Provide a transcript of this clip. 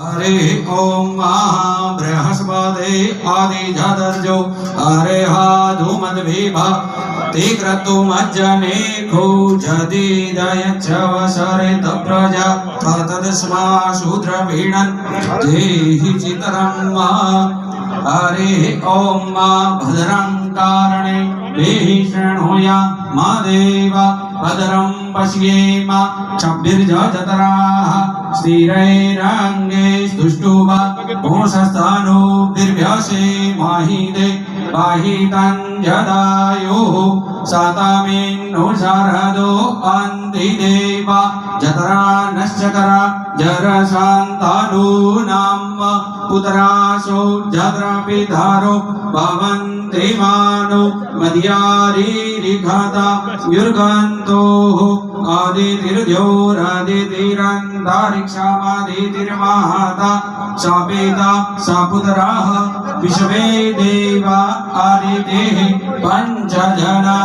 हरे ओम महाबृहस्पते आदिजातर्जो हरे हा धूमद्विभा ते क्रतुमज्जने खूजदिदयच्छवसरे तप्रजा ततस्मा शूद्रवीणन् देहि चितरं मा। हरे ॐ मा भद्रं कारणे देहि शृणुया मा देव। भद्रं पश्ये पश्येम क्षभिर्जतराः स्थिरैरङ्गे स्तुष्टुवा पुंसस्थानुभिर्भ्यसे माही दे जदायुः सातामिन्नु शारदो अन्ति देवा जतरा नश्चकरा जरशान्तानूनां पुतरासो जद्रपिधारो भवन्ति मानो मद्यारीरिघता युर्गन्तोः आदितिर्द्योरादितिरन्तरिक्षामादितिर्माता सा पिता सा पुतराः विश्वे देवा आदितेः पञ्चजना